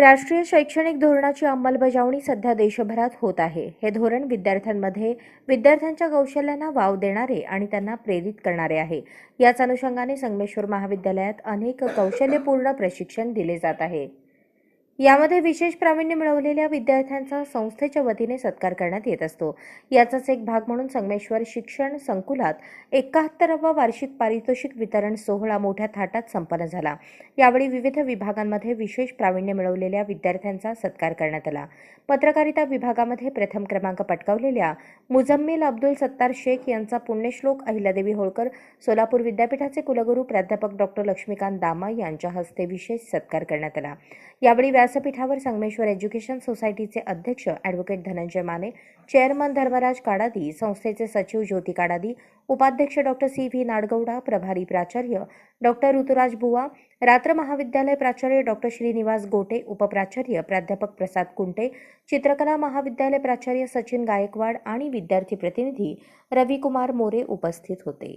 राष्ट्रीय शैक्षणिक धोरणाची अंमलबजावणी सध्या देशभरात होत आहे. हे धोरण विद्यार्थ्यांमध्ये विद्यार्थ्यांच्या कौशल्यांना वाव देणारे आणि त्यांना प्रेरित करणारे आहे. याच अनुषंगाने संगमेश्वर महाविद्यालयात अनेक कौशल्यपूर्ण प्रशिक्षण दिले जात आहे. यामध्ये विशेष प्रावीण्य मिळवलेल्या विद्यार्थ्यांचा संस्थेच्या वतीने सत्कार करण्यात येत असतो. याचाच एक भाग म्हणून संगमेश्वर शिक्षण संकुलात एकाहत्तरावा वार्षिक पारितोषिक वितरण सोहळा मोठ्या थाटात संपन्न झाला. यावेळी विविध विभागांमध्ये विशेष प्रावीण्य मिळवलेल्या विद्यार्थ्यांचा सत्कार करण्यात आला. पत्रकारिता विभागामध्ये प्रथम क्रमांक पटकावलेल्या मुजम्मिल अब्दुल सत्तार शेख यांचा पुण्यश्लोक अहिल्यादेवी होळकर सोलापूर विद्यापीठाचे कुलगुरू प्राध्यापक डॉक्टर लक्ष्मीकांत दामा यांच्या हस्ते विशेष सत्कार करण्यात आला. यावेळी व्यासपीठावर संगमेश्वर एज्युकेशन सोसायटीचे अध्यक्ष ॲडव्होकेट धनंजय माने चेअरमन धर्मराज काडादी संस्थेचे सचिव ज्योती काडादी उपाध्यक्ष डॉक्टर सी व्ही नाडगौडा प्रभारी प्राचार्य डॉक्टर ऋतुराज बुवा रात्र महाविद्यालय प्राचार्य डॉक्टर श्रीनिवास गोटे उपप्राचार्य प्राध्यापक प्रसाद कुंटे चित्रकला महाविद्यालय प्राचार्य सचिन गायकवाड आणि विद्यार्थी प्रतिनिधी रविकुमार मोरे उपस्थित होते.